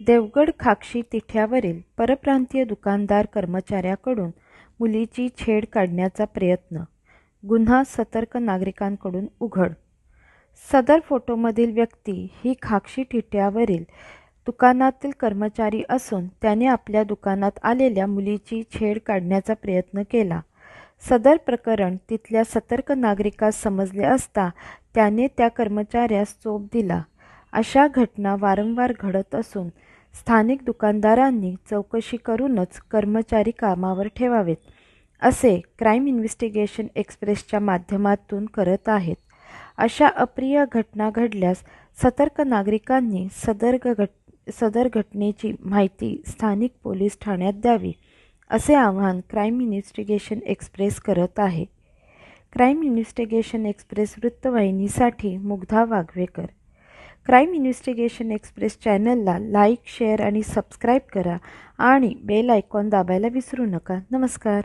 देवगड खाक्षी तिठ्यावरील परप्रांतीय दुकानदार कर्मचाऱ्याकडून मुलीची छेड काढण्याचा प्रयत्न. गुन्हा सतर्क नागरिकांकडून उघड. सदर फोटोमधील व्यक्ती ही खाक्षी ठिट्यावरील दुकानातील कर्मचारी असून त्याने आपल्या दुकानात आलेल्या मुलीची छेड काढण्याचा प्रयत्न केला. सदर प्रकरण तिथल्या सतर्क नागरिकास समजले असता त्याने त्या कर्मचाऱ्यास चोप दिला. अशा घटना वारंवार घडत असून स्थानिक दुकानदारांनी चौकशी करूनच कर्मचारी कामावर ठेवावेत असे क्राईम इन्व्हेस्टिगेशन एक्सप्रेसच्या माध्यमातून करत आहेत. अशा अप्रिय घटना घडल्यास सतर्क नागरिकांनी सदर घट सदर घटनेची माहिती स्थानिक पोलीस ठाण्यात द्यावी असे आवाहन क्राईम इन्व्हेस्टिगेशन एक्सप्रेस करत आहे. Crime investigation express वृत्तवाहिनीसाठी Mugdha Waghvekar crime investigation express चॅनलला लाईक शेअर आणि सबस्क्राईब करा आणि बेल आयकॉन दाबायला विसरू नका. नमस्कार.